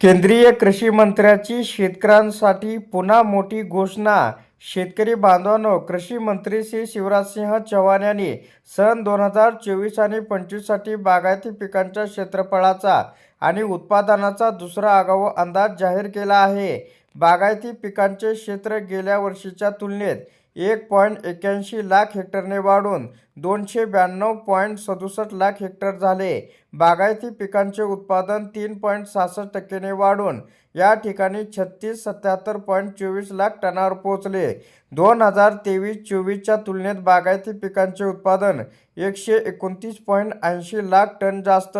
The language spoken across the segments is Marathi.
केंद्रीय कृषी मंत्र्याची शेतकऱ्यांसाठी पुन्हा मोठी घोषणा. शेतकरी बांधवांनो कृषी मंत्री श्री शिवराजसिंह चौहान यांनी सन दोन हजार चोवीस आणि पंचवीससाठी बागायती पिकांच्या क्षेत्रफळाचा आणि उत्पादनाचा दुसरा आगाऊ अंदाज जाहीर केला आहे. बागायती पिकांचे क्षेत्र गेल्या वर्षीच्या तुलनेत एक पॉईंट एक्याऐंशी लाख हेक्टरने वाढून दोनशे ब्याण्णव पॉईंट सदुसष्ट लाख हेक्टर झाले. बागायती पिकांचे उत्पादन तीन पॉईंट सहासष्ट टक्क्याने वाढून या ठिकाणी छत्तीस सत्याहत्तर पॉईंट चोवीस लाख टनावर पोहोचले. दोन हजार तेवीस चोवीसच्या तुलनेत बागायती पिकांचे उत्पादन एकशे एकोणतीस पॉईंट ऐंशी लाख टन जास्त.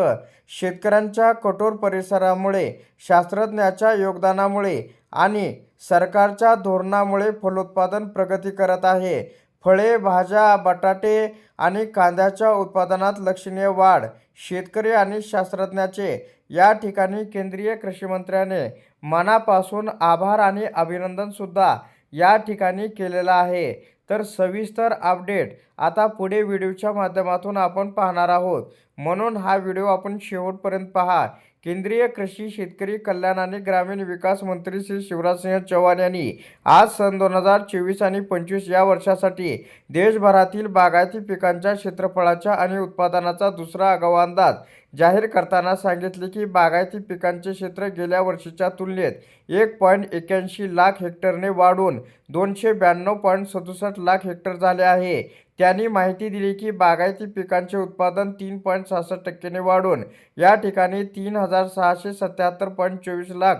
शेतकऱ्यांच्या कठोर परिसरामुळे शास्त्रज्ञाच्या योगदानामुळे आणि सरकारच्या धोरणामुळे फलोत्पादन प्रगती करत आहे. फळे भाज्या बटाटे आणि कांद्याच्या उत्पादनात लक्षणीय वाढ. शेतकरी आणि शास्त्रज्ञाचे या ठिकाणी केंद्रीय कृषी मंत्र्याने मनापासून आभार आणि अभिनंदनसुद्धा या ठिकाणी केलेलं आहे. तर सविस्तर अपडेट आता पुढे व्हिडिओच्या माध्यमातून आपण पाहणार आहोत. म्हणून हा व्हिडिओ आपण शेवटपर्यंत पहा. केंद्रीय कृषी शेतकरी कल्याण आणि ग्रामीण विकास मंत्री श्री शिवराजसिंह चौहान यांनी आज सन दोन हजार चोवीस आणि पंचवीस या वर्षासाठी देशभरातील बागायती पिकांच्या क्षेत्रफळाच्या आणि उत्पादनाचा दुसरा आगाऊ अंदाज जाहीर करताना सांगितले की बागायती पिकांचे क्षेत्र गेल्या वर्षीच्या तुलनेत एक पॉईंट एक्याऐंशी लाख हेक्टरने वाढून दोनशे ब्याण्णव पॉईंट सदुसष्ट लाख हेक्टर झाले आहे. त्यांनी माहिती दिली की बागायती पिकांचे उत्पादन तीन पॉईंट सहासष्ट टक्क्याने वाढून या ठिकाणी तीन हजार सहाशे सत्याहत्तर पॉईंट चोवीस लाख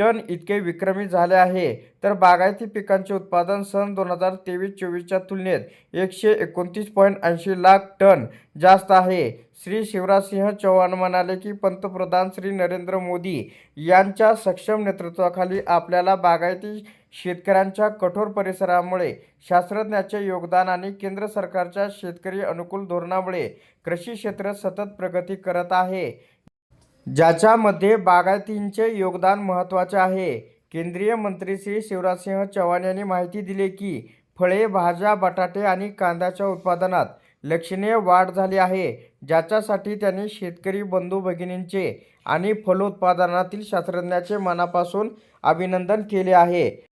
टन इतके विक्रमी झाले आहे. तर बागायती पिकांचे उत्पादन सन दोन हजार तेवीस चोवीसच्या तुलनेत एकशे एकोणतीस पॉईंट ऐंशी लाख टन जास्त आहे. श्री शिवराजसिंह चौहान म्हणाले की पंतप्रधान श्री नरेंद्र मोदी यांच्या सक्षम नेतृत्वाखाली आपल्याला बागायती शेतकऱ्यांच्या कठोर परिसरामुळे शास्त्रज्ञाचे योगदान आणि केंद्र सरकारच्या शेतकरी अनुकूल धोरणामुळे कृषी क्षेत्र सतत प्रगती करत आहे. ज्याच्यामध्ये बागायतींचे योगदान महत्त्वाचे आहे. केंद्रीय मंत्री श्री शिवराजसिंह चौहान यांनी माहिती दिली की फळे भाज्या बटाटे आणि कांद्याच्या उत्पादनात लक्षणीय वाढ झाली आहे. ज्याच्यासाठी त्यांनी शेतकरी बंधू भगिनींचे आणि फलोत्पादनातील शास्त्रज्ञाचे मनापासून अभिनंदन केले आहे.